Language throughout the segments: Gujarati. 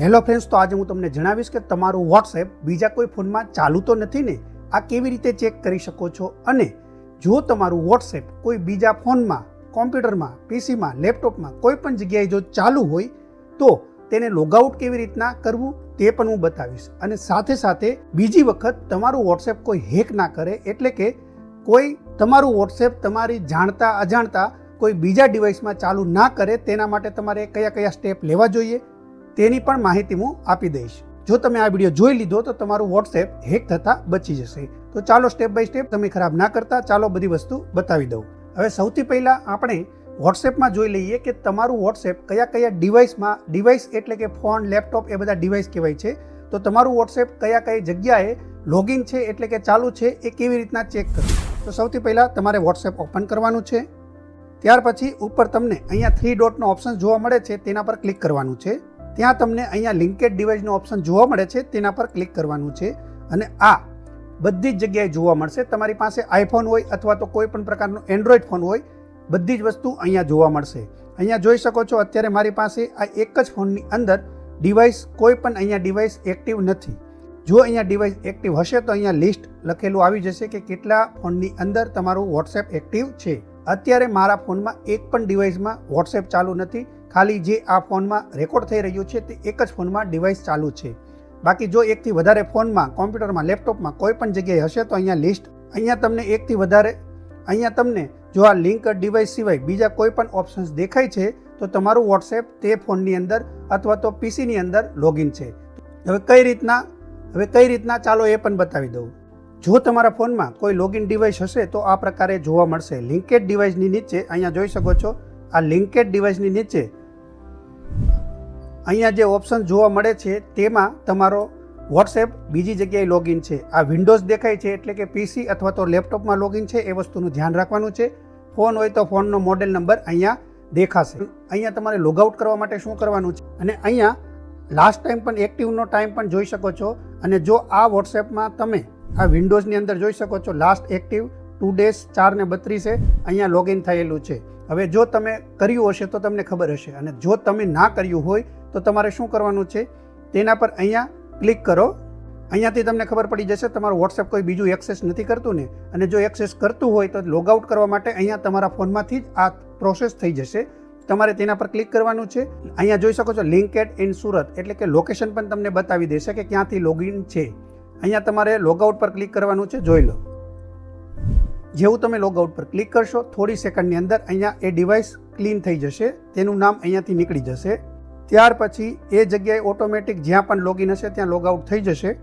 હેલો ફ્રેન્ડ્સ, તો આજે હું તમને જણાવીશ કે તમારું વોટ્સએપ બીજા કોઈ ફોનમાં ચાલુ તો નથી ને? આ કેવી રીતે ચેક કરી શકો છો? અને જો તમારું વોટ્સએપ કોઈ બીજા ફોનમાં, કોમ્પ્યુટરમાં, પીસીમાં, લેપટોપમાં કોઈ પણ જગ્યાએ જો ચાલુ હોય, તો તેને લોગઆઉટ કેવી રીતના કરવું તે પણ હું બતાવીશ. અને સાથે સાથે બીજી વખત તમારું વોટ્સએપ કોઈ હેક ના કરે એટલે કે કોઈ તમારું વોટ્સએપ તમારી જાણતા અજાણતા કોઈ બીજા ડિવાઇસમાં ચાલુ ના કરે, તેના માટે તમારે કયા કયા સ્ટેપ લેવા જોઈએ? તેની પણ માહિતી હું આપી દઈશ. જો તમે આ વીડિયો જોઈ લીધો તો તમારું વોટ્સએપ હેક થતાં બચી જશે. તો ચાલો સ્ટેપ બાય સ્ટેપ તમે ખરાબ ના કરતા ચાલો બધી વસ્તુ બતાવી દઉં. હવે સૌથી પહેલાં આપણે વોટ્સએપમાં જોઈ લઈએ કે તમારું વોટ્સએપ કયા કયા ડિવાઇસમાં ડિવાઇસ એટલે કે ફોન લેપટોપ એ બધા ડિવાઇસ કહેવાય છે. તો તમારું વોટ્સએપ કયા કઈ જગ્યાએ લોગિન છે એટલે કે ચાલુ છે એ કેવી રીતના ચેક કરવું? તો સૌથી પહેલાં તમારે વોટ્સએપ ઓપન કરવાનું છે. ત્યાર પછી ઉપર તમને અહીંયા થ્રી ડોટનો ઓપ્શન જોવા મળે છે, તેના પર ક્લિક કરવાનું છે. ત્યાં તમને અહીંયા લિંકેડ ડિવાઇસનો ઓપ્શન જોવા મળે છે, તેના પર ક્લિક કરવાનું છે. અને આ બધી જ જગ્યાએ જોવા મળશે. તમારી પાસે આઈફોન હોય અથવા તો કોઈ પણ પ્રકારનો એન્ડ્રોઈડ ફોન હોય, બધી જ વસ્તુ અહીંયા જોવા મળશે. અહીંયા જોઈ શકો છો, અત્યારે મારી પાસે આ એક જ ફોનની અંદર ડિવાઇસ કોઈ પણ અહીંયા ડિવાઇસ એક્ટિવ નથી. જો અહીંયા ડિવાઇસ એક્ટિવ હશે, તો અહીંયા લિસ્ટ લખેલું આવી જશે કે કેટલા ફોનની અંદર તમારું વોટ્સએપ એક્ટિવ છે. અત્યારે મારા ફોનમાં એક પણ ડિવાઇસમાં વોટ્સએપ ચાલુ નથી. ખાલી જે આ ફોનમાં રેકોર્ડ થઈ રહ્યું છે તે એક જ ફોનમાં ડિવાઇસ ચાલુ છે. બાકી જો એકથી વધારે ફોનમાં, કોમ્પ્યુટરમાં, લેપટોપમાં કોઈ પણ જગ્યાએ હશે તો અહીંયા લિસ્ટ, અહીંયા તમને એકથી વધારે, અહીંયા તમને જો આ લિંક ડિવાઇસ સિવાય બીજા કોઈ પણ ઓપ્શન્સ દેખાય છે, તો તમારું વોટ્સએપ તે ફોનની અંદર અથવા તો પીસીની અંદર લોગિન છે. હવે કઈ રીતના, હવે કઈ રીતના ચાલો એ પણ બતાવી દઉં. જો તમારા ફોનમાં કોઈ લોગિન ડિવાઇસ હશે તો આ પ્રકારે જોવા મળશે. લિંકેડ ડિવાઇસની નીચે અહીંયા જોઈ શકો છો, આ લિંકેડ ડિવાઇસની નીચે અહીંયા જે ઓપ્શન જોવા મળે છે, તેમાં તમારો વોટ્સએપ બીજી જગ્યાએ લોગિન છે. આ વિન્ડોઝ દેખાય છે એટલે કે પીસી અથવા તો લેપટોપમાં લોગિન છે, એ વસ્તુનું ધ્યાન રાખવાનું છે. ફોન હોય તો ફોનનો મોડેલ નંબર અહીંયા દેખાશે. અહીંયા તમારે લોગઆઉટ કરવા માટે શું કરવાનું છે? અને અહીંયા લાસ્ટ ટાઈમ પણ એક્ટિવનો ટાઈમ પણ જોઈ શકો છો. અને જો આ વોટ્સએપમાં તમે આ વિન્ડોઝની અંદર જોઈ શકો છો લાસ્ટ એક્ટિવ ટુ ડેઝ ચાર ને બત્રીસે અહીંયા લોગિન થયેલું છે. હવે જો તમે કર્યું હશે તો તમને ખબર હશે. અને જો તમે ના કર્યું હોય તો તમારે શું કરવાનું છે? તેના પર અહીંયા ક્લિક કરો. અહીંયાથી તમને ખબર પડી જશે, તમારું વોટ્સએપ કોઈ બીજું એક્સેસ નથી કરતું ને. અને જો એક્સેસ કરતું હોય તો લોગઆઉટ કરવા માટે અહીંયા તમારા ફોનમાંથી જ આ પ્રોસેસ થઈ જશે. તમારે તેના પર ક્લિક કરવાનું છે. અહીંયા જોઈ શકો છો લિંકેડ ઇન સુરત. એટલે કે લોકેશન પણ તમને બતાવી દેશે કે ક્યાંથી લોગિન છે. અહીંયા તમારે લોગઆઉટ પર ક્લિક કરવાનું છે, જોઈ લો. જેવું તમે લોગઆઉટ પર ક્લિક કરશો, થોડી સેકન્ડની અંદર અહીંયા એ ડિવાઇસ ક્લીન થઈ જશે, તેનું નામ અહીંયાથી નીકળી જશે. ત્યાર પછી એ જગ્યાએ ઓટોમેટિક જ્યાં પણ લોગિન હશે ત્યાં લોગઆઉટ થઈ જશે.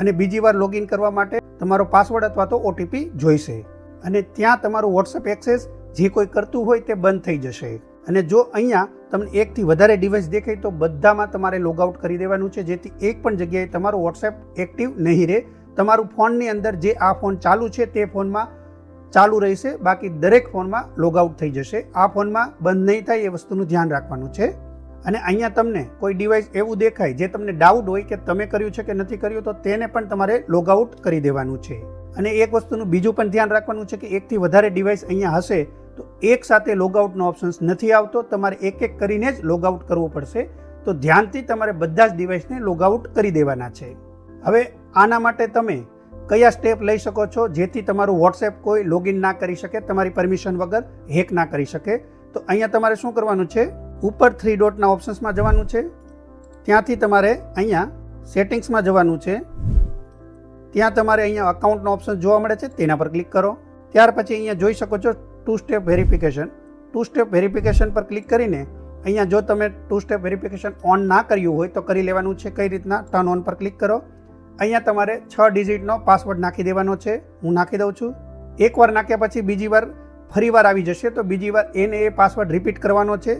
અને બીજી વાર લોગિન કરવા માટે તમારો પાસવર્ડ અથવા તો ઓટીપી જોઈશે. અને ત્યાં તમારું વોટ્સએપ એક્સેસ જે કોઈ કરતું હોય તે બંધ થઈ જશે. અને જો અહીંયા તમને એકથી વધારે ડિવાઇસ દેખાય તો બધામાં તમારે લોગઆઉટ કરી દેવાનું છે, જેથી એક પણ જગ્યાએ તમારું વોટ્સએપ એક્ટિવ નહીં રહે. તમારું ફોનની અંદર જે આ ફોન ચાલુ છે તે ફોનમાં ચાલુ રહેશે, બાકી દરેક ફોનમાં લોગઆઉટ થઈ જશે. આ ફોનમાં બંધ નહીં થાય એ વસ્તુનું ધ્યાન રાખવાનું છે. અને અહીંયા તમને કોઈ ડિવાઇસ એવું દેખાય જે તમને ડાઉટ હોય કે તમે કર્યું છે કે નથી કર્યું, તો તેને પણ તમારે લોગઆઉટ કરી દેવાનું છે. અને એક વસ્તુનું બીજું પણ ધ્યાન રાખવાનું છે કે એકથી વધારે ડિવાઇસ અહીંયા હશે, તો એક સાથે લોગઆઉટનો ઓપ્શન્સ નથી આવતો. તમારે એક એક કરીને જ લોગઆઉટ કરવું પડશે. તો ધ્યાનથી તમારે બધા જ ડિવાઇસને લોગઆઉટ કરી દેવાના છે. હવે આના માટે તમે કયા સ્ટેપ લઈ શકો છો? જેથી તમારું વોટ્સએપ કોઈ લોગિન ના કરી શકે, તમારી પરમિશન વગર હેક ના કરી શકે. તો અહીંયા તમારે શું કરવાનું છે? ઉપર થ્રી ડોટના ઓપ્શન્સમાં જવાનું છે. ત્યાંથી તમારે અહીંયા સેટિંગ્સમાં જવાનું છે. ત્યાં તમારે અહીંયા અકાઉન્ટનો ઓપ્શન જોવા મળે છે, તેના પર ક્લિક કરો. ત્યાર પછી અહીંયા જોઈ શકો છો two step verification two step verification પર ક્લિક કરીને અહીંયા જો તમે ટુ સ્ટેપ વેરિફિકેશન ઓન ના કર્યું હોય તો કરી લેવાનું છે, કઈ રીતના? ટર્ન ઓન પર ક્લિક કરો. અહીંયા તમારે છ ડિજિટનો પાસવર્ડ નાખી દેવાનો છે. હું નાખી દઉં છું. એકવાર નાખ્યા પછી બીજી વાર ફરી વાર આવી જશે તો બીજી વાર એને એ પાસવર્ડ રિપીટ કરવાનો છે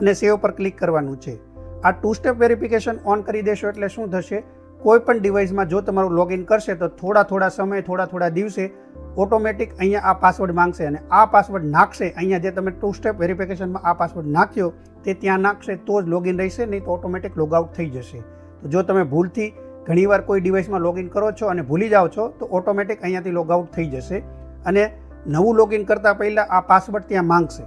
અને સેવ પર ક્લિક કરવાનું છે. આ ટુ સ્ટેપ વેરિફિકેશન ઓન કરી દેશો એટલે શું થશે? કોઈ પણ ડિવાઇસમાં જો તમારું લોગિન કરશે તો થોડા થોડા સમય, થોડા થોડા દિવસે ઓટોમેટિક અહીંયા આ પાસવર્ડ માંગશે અને આ પાસવર્ડ નાખશે. અહીંયા જે તમે ટુ સ્ટેપ વેરિફિકેશનમાં આ પાસવર્ડ નાખ્યો તે ત્યાં નાખશે તો જ લોગિન રહેશે નહીં તો ઓટોમેટિક લોગઆઉટ થઈ જશે. તો જો તમે ભૂલથી ઘણીવાર કોઈ ડિવાઇસમાં લોગિન કરો છો અને ભૂલી જાઓ છો, તો ઓટોમેટિક અહીંયાથી લોગઆઉટ થઈ જશે. અને નવું લોગિન કરતાં પહેલાં આ પાસવર્ડ ત્યાં માંગશે.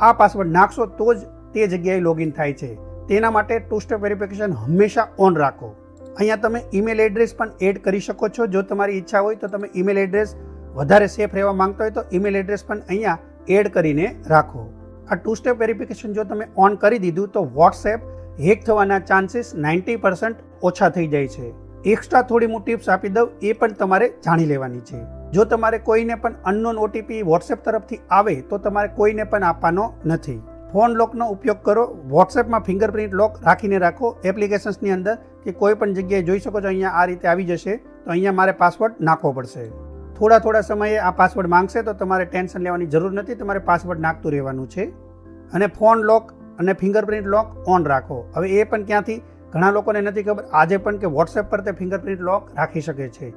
આ પાસવર્ડ નાખશો તો જ તે જગ્યાએ લોગિન થાય છે. તેના માટે ટુ સ્ટેપ વેરિફિકેશન હંમેશા ઓન રાખો. અહીંયા તમે ઈમેલ એડ્રેસ પણ એડ કરી શકો છો. જો તમારી ઈચ્છા હોય તો તમે ઈમેલ એડ્રેસ વધારે સેફ રહેવા માંગતા હોય તો ઈમેલ એડ્રેસ પણ અહીંયા એડ કરીને રાખો. આ ટુ સ્ટેપ વેરિફિકેશન જો તમે ઓન કરી દીધું તો વોટ્સએપ હેક થવાના ચાન્સીસ નાઇન્ટી પર્સન્ટ ઓછા થઈ જાય છે. એક્સ્ટ્રા થોડી હું ટિપ્સ આપી દઉં, એ પણ તમારે જાણી લેવાની છે. જો તમારે કોઈને પણ અનનોન ઓટીપી વોટ્સએપ તરફથી આવે, તો તમારે કોઈને પણ આપવાનો નથી. ફોન લોકનો ઉપયોગ કરો, વોટ્સએપમાં ફિંગરપ્રિન્ટ લોક રાખીને રાખો, એપ્લિકેશન્સની અંદર કે કોઈ પણ જગ્યાએ જોઈ શકો છો, અહીંયા આ રીતે આવી જશે, તો અહીંયા મારે પાસવર્ડ નાખવો પડશે. થોડા થોડા સમયે આ પાસવર્ડ માંગશે, તો તમારે ટેન્શન લેવાની જરૂર નથી, તમારે પાસવર્ડ નાખતું રહેવાનું છે. અને ફોન લોક અને ફિંગરપ્રિન્ટ લોક ઓન રાખો. હવે એ પણ ક્યાંથી? ઘણા લોકોને નથી ખબર. આજે પણ કે વોટ્સએપ પર તે ફિંગરપ્રિન્ટ લોક રાખી શકે છે.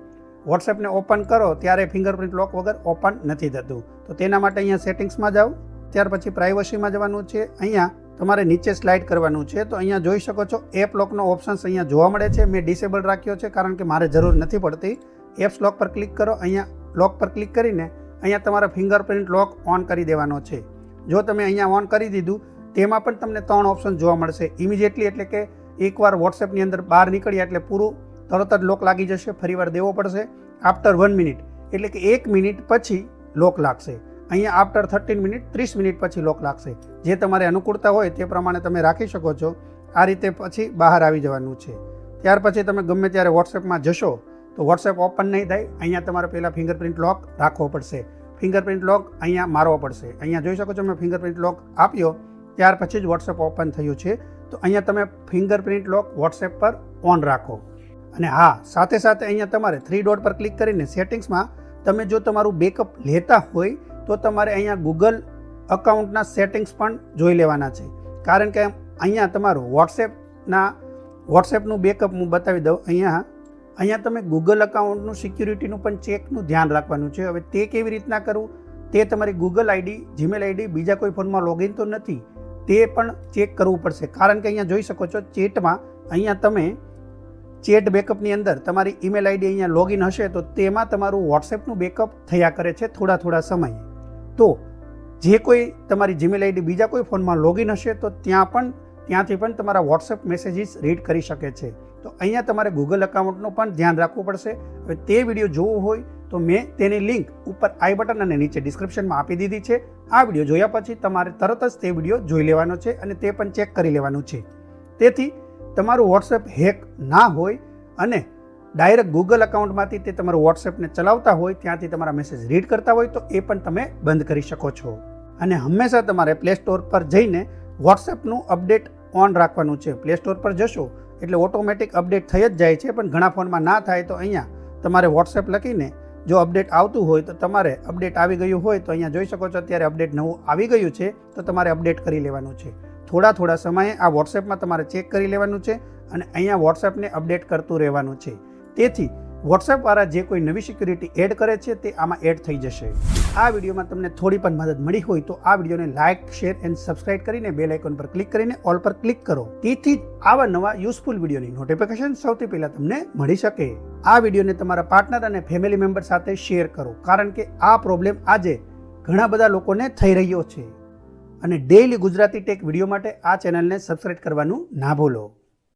વોટ્સએપને ઓપન કરો ત્યારે ફિંગરપ્રિન્ટ લોક વગર ઓપન નથી થતું. તો તેના માટે અહીંયા સેટિંગ્સમાં જાઓ. ત્યાર પછી પ્રાઇવસીમાં જવાનું છે. અહીંયા તમારે નીચે સ્લાઇડ કરવાનું છે. તો અહીંયા જોઈ શકો છો, એપ લોકનો ઓપ્શન્સ અહીંયા જોવા મળે છે. મેં ડિસેબલ રાખ્યો છે કારણ કે મારે જરૂર નથી પડતી. એપ્સ લોક પર ક્લિક કરો. અહીંયા લોક પર ક્લિક કરીને અહીંયા તમારા ફિંગરપ્રિન્ટ લોક ઓન કરી દેવાનો છે. જો તમે અહીંયા ઓન કરી દીધું તેમાં પણ તમને ત્રણ ઓપ્શન જોવા મળશે. ઇમિડિયેટલી એટલે કે એકવાર વોટ્સએપની અંદર બહાર નીકળ્યા એટલે પૂરું તરત જ લોક લાગી જશે, ફરીવાર દેવો પડશે. આફ્ટર વન મિનિટ એટલે કે એક મિનિટ પછી લોક લાગશે. અહીંયા આફ્ટર થર્ટીન મિનિટ ત્રીસ મિનિટ પછી લોક લાગશે. જે તમારે અનુકૂળતા હોય તે પ્રમાણે તમે રાખી શકો છો. આ રીતે પછી બહાર આવી જવાનું છે. ત્યાર પછી તમે ગમે ત્યારે વોટ્સએપમાં જશો, તો વોટ્સએપ ઓપન નહીં થાય. અહીંયા તમારે પહેલાં ફિંગરપ્રિન્ટ લોક રાખવો પડશે. ફિંગરપ્રિન્ટ લોક અહીંયા મારવો પડશે. અહીંયા જોઈ શકો છો મેં ફિંગરપ્રિન્ટ લોક આપ્યો. ત્યાર પછી જ વોટ્સએપ ઓપન થયું છે. તો અહીંયા તમે ફિંગરપ્રિન્ટ લોક વોટ્સએપ પર ઓન રાખો. અને હા, સાથે સાથે અહીંયા તમારે થ્રી ડોટ પર ક્લિક કરીને સેટિંગ્સમાં તમે જો તમારું બેકઅપ લેતા હોય, તો તમારે અહીંયા ગૂગલ અકાઉન્ટના સેટિંગ્સ પણ જોઈ લેવાના છે. કારણ કે અહીંયા તમારું વોટ્સએપના વોટ્સએપનું બેકઅપ હું બતાવી દઉં. અહીંયા અહીંયા તમે ગૂગલ અકાઉન્ટનું સિક્યુરિટીનું પણ ચેકનું ધ્યાન રાખવાનું છે. હવે તે કેવી રીતના કરવું? તે તમારી ગૂગલ આઈડી જીમેલ આઈડી બીજા કોઈ ફોનમાં લોગિન તો નથી, તે પણ ચેક કરવું પડશે. કારણ કે અહીંયા જોઈ શકો છો ચેટમાં અહીંયા તમે ચેટ બેકઅપની અંદર તમારી ઈમેલ આઈડી અહીંયા લોગિન હશે, તો તેમાં તમારું વોટ્સએપનું બેકઅપ થયા કરે છે થોડા થોડા સમયે. તો જે કોઈ તમારી જીમેલ આઈડી બીજા કોઈ ફોનમાં લોગિન હશે, તો ત્યાં પણ, ત્યાંથી પણ તમારા વોટ્સએપ મેસેજીસ રીડ કરી શકે છે. તો અહીંયા તમારે ગૂગલ અકાઉન્ટનું પણ ધ્યાન રાખવું પડશે. હવે તે વીડિયો જોવો હોય તો મેં તેની લિંક ઉપર આઈ બટન અને નીચે ડિસ્ક્રિપ્શનમાં આપી દીધી છે. આ વીડિયો જોયા પછી તમારે તરત જ તે વીડિયો જોઈ લેવાનો છે અને તે પણ ચેક કરી લેવાનું છે. તેથી તમારું વોટ્સએપ હેક ના હોય અને ડાયરેક્ટ ગૂગલ અકાઉન્ટમાંથી તે તમારું વોટ્સએપને ચલાવતા હોય, ત્યાંથી તમારા મેસેજ રીડ કરતા હોય, તો એ પણ તમે બંધ કરી શકો છો. અને હંમેશા તમારે પ્લે સ્ટોર પર જઈને વોટ્સએપનું અપડેટ ઓન રાખવાનું છે. પ્લે સ્ટોર પર જશો એટલે ઓટોમેટિક અપડેટ થઈ જ જાય છે, પણ ઘણા ફોનમાં ના થાય તો અહીંયા તમારે વોટ્સએપ લખીને જો અપડેટ આવતું હોય તો તમારે અપડેટ આવી ગયું હોય તો અહીંયા જોઈ શકો છો અત્યારે અપડેટ નવું આવી ગયું છે તો તમારે અપડેટ કરી લેવાનું છે. થોડા થોડા સમયે આ વોટ્સએપમાં તમારે ચેક કરી લેવાનું છે અને અહીંયા વોટ્સએપને અપડેટ કરતું રહેવાનું છે. તેથી વોટ્સએપવાળા જે કોઈ નવી સિક્યુરિટી એડ કરે છે તે આમાં એડ થઈ જશે. આ વિડીયોમાં તમને થોડી પણ મદદ મળી હોય તો આ વિડીયોને લાઇક શેર એન્ડ સબસ્ક્રાઇબ કરીને બેલ આઇકોન પર ક્લિક કરીને ઓલ પર ક્લિક કરો. તેથી જ આવા નવા યુઝફુલ વિડીયોની નોટિફિકેશન સૌથી પહેલાં તમને મળી શકે. આ વિડીયોને તમારા પાર્ટનર અને ફેમિલી મેમ્બર સાથે શેર કરો. કારણ કે આ પ્રોબ્લેમ આજે ઘણા બધા લોકોને થઈ રહ્યો છે. અને ડેઇલી ગુજરાતી ટેક વીડિયો માટે આ ચેનલને સબસ્ક્રાઇબ કરવાનું ના ભૂલો.